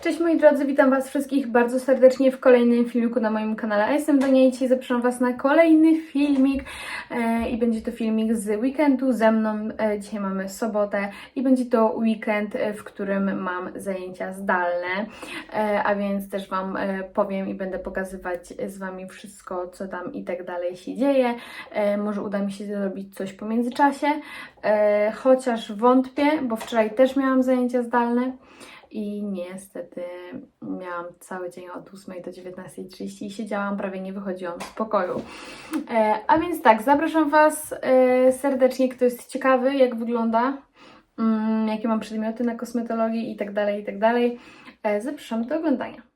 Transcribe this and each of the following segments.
Cześć moi drodzy, witam Was wszystkich bardzo serdecznie w kolejnym filmiku na moim kanale. A jestem Donia i dzisiaj zapraszam Was na kolejny filmik e, i będzie to filmik z weekendu ze mną. E, dzisiaj mamy sobotę i będzie to weekend, e, w którym mam zajęcia zdalne, e, a więc też Wam e, powiem i będę pokazywać z Wami wszystko, co tam i tak dalej się dzieje. E, może uda mi się zrobić coś po międzyczasie, e, chociaż wątpię, bo wczoraj też miałam zajęcia zdalne. I niestety miałam cały dzień od 8 do 19.30 i siedziałam, prawie nie wychodziłam z pokoju. E, a więc tak, zapraszam Was e, serdecznie, kto jest ciekawy, jak wygląda, mm, jakie mam przedmioty na kosmetologii i tak dalej, i tak dalej. E, zapraszam do oglądania.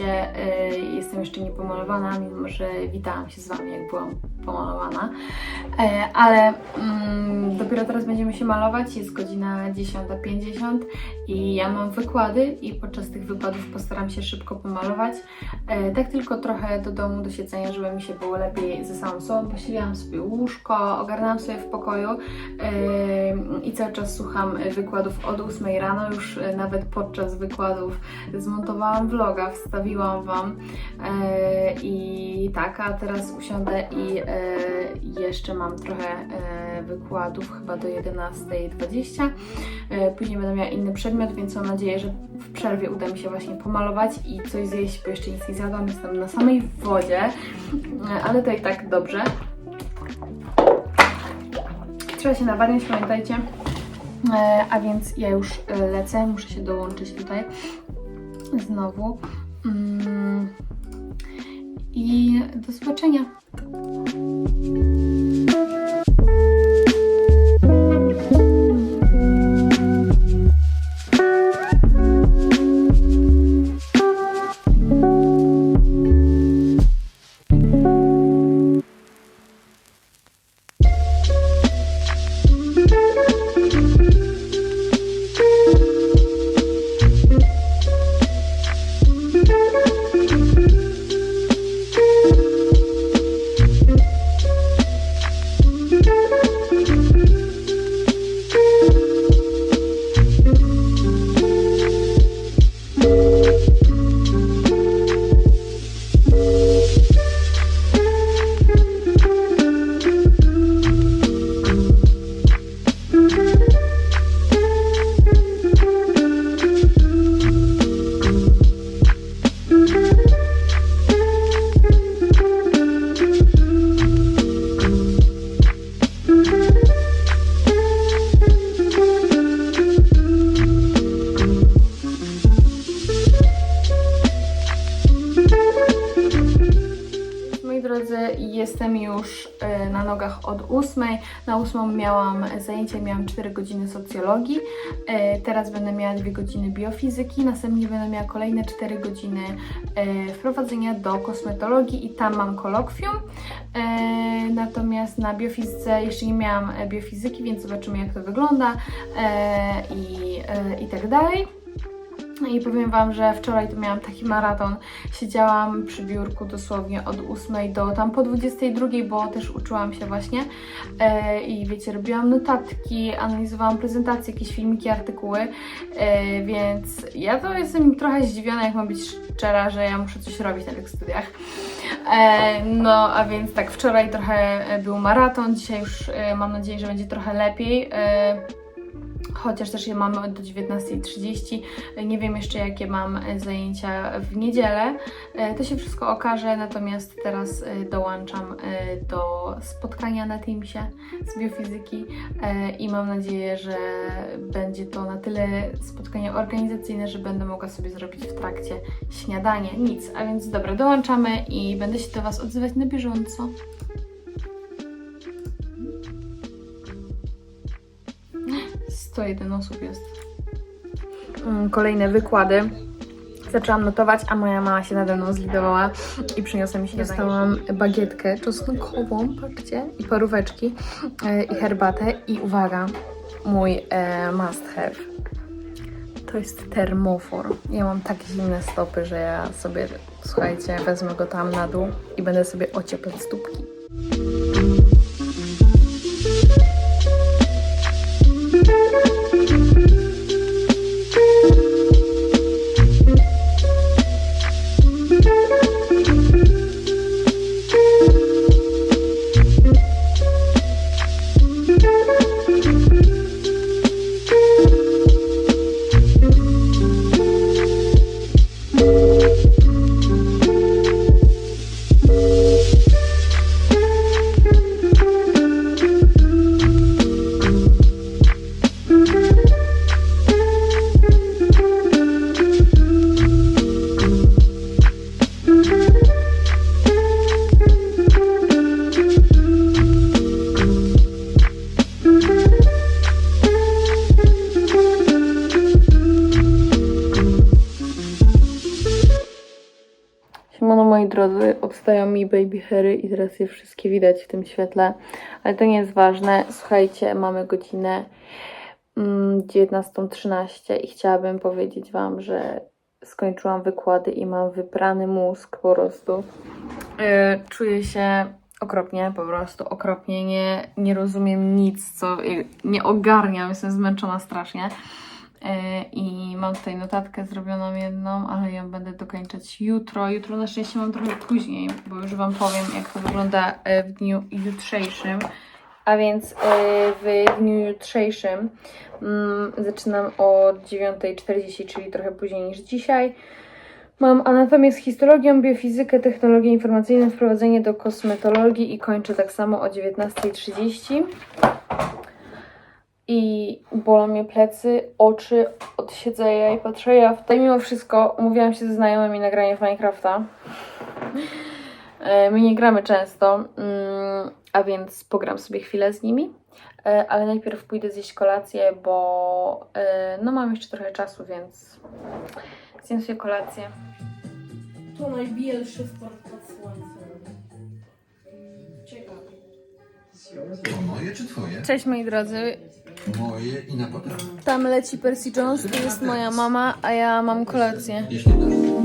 Widzicie, y, jestem jeszcze niepomalowana, mimo że witałam się z Wami, jak byłam pomalowana. E, ale mm, dopiero teraz będziemy się malować, jest godzina 10.50 i ja mam wykłady i podczas tych wykładów postaram się szybko pomalować. E, tak tylko trochę do domu, do siedzenia, żeby mi się było lepiej ze samą sobą. Posiliłam sobie łóżko, ogarnęłam sobie w pokoju e, i cały czas słucham wykładów od 8 rano, już nawet podczas wykładów zmontowałam vloga, wstawiłam Wam e, i tak, a teraz usiądę i e, jeszcze mam trochę e, wykładów, chyba do 11.20. E, później będę miała inny przedmiot, więc mam nadzieję, że w przerwie uda mi się właśnie pomalować i coś zjeść, bo jeszcze nic nie zjadłam, jestem na samej wodzie, ale to i tak dobrze. Trzeba się nawadniać, pamiętajcie. A więc ja już lecę, muszę się dołączyć tutaj znowu. Mm. I do zobaczenia. Drodzy, jestem już e, na nogach od 8. Na 8 miałam zajęcie, miałam 4 godziny socjologii. E, Teraz będę miała 2 godziny biofizyki. Następnie będę miała kolejne 4 godziny e, wprowadzenia do kosmetologii i tam mam kolokwium. Natomiast na biofizyce jeszcze nie miałam biofizyki, więc zobaczymy jak to wygląda i, i tak dalej. I powiem Wam, że wczoraj to miałam taki maraton. Siedziałam przy biurku dosłownie od 8 do tam po 22, bo też uczyłam się właśnie. E, I wiecie, robiłam notatki, analizowałam prezentacje, jakieś filmiki, artykuły. E, więc ja to jestem trochę zdziwiona, jak mam być szczera, że ja muszę coś robić na tych studiach. E, no, a więc tak, wczoraj trochę był maraton, dzisiaj już e, mam nadzieję, że będzie trochę lepiej. E, chociaż też je mamy do 19.30. Nie wiem jeszcze, jakie mam e, zajęcia w niedzielę. E, To się wszystko okaże, natomiast teraz e, dołączam do spotkania na Teamsie z biofizyki i mam nadzieję, że będzie to na tyle spotkanie organizacyjne, że będę mogła sobie zrobić w trakcie śniadanie. Nic, a więc dobra, dołączamy i będę się do Was odzywać na bieżąco. 101 osób jest. Mm, Kolejne wykłady. Zaczęłam notować, a moja mama się nade mną zlidowała i przyniosła mi się Dostałam bagietkę czosnkową, patrzcie, i paróweczki, e, i herbatę. I uwaga, mój e, must have. To jest termofor. Ja mam tak zimne stopy, że ja sobie, słuchajcie, wezmę go tam na dół i będę sobie ocieplać stópki. Drodzy, odstają mi baby hairy i teraz je wszystkie widać w tym świetle, ale to nie jest ważne. Słuchajcie, mamy godzinę mm, 19.13 i chciałabym powiedzieć Wam, że skończyłam wykłady i mam wyprany mózg po prostu. Yy, czuję się okropnie, po prostu okropnie, nie, nie rozumiem nic, co nie ogarniam, jestem zmęczona strasznie. E, I mam tutaj notatkę zrobioną jedną, ale ją będę dokończać jutro. Jutro na szczęście mam trochę później, bo już Wam powiem, jak to wygląda e, w dniu jutrzejszym. A więc e, w dniu jutrzejszym mm, zaczynam o 9.40, czyli trochę później niż dzisiaj. Mam anatomię z histologią, biofizykę, technologie informacyjne, wprowadzenie do kosmetologii i kończę tak samo o 19.30 i bolą mnie plecy, oczy od siedzenia i patrzenia w to. I mimo wszystko umówiłam się ze znajomymi na granie w Minecrafta. E, My nie gramy często, mm, a więc pogram sobie chwilę z nimi. E, Ale najpierw pójdę zjeść kolację, bo e, no mam jeszcze trochę czasu, więc zjem sobie kolację. To najbielszy sport pod słońcem. Ciekawe. To moje czy twoje? Cześć moi drodzy, Moje i na potem. tam leci Percy Jones, to jest moja mama, a ja mam kolację. Jeśli dasz.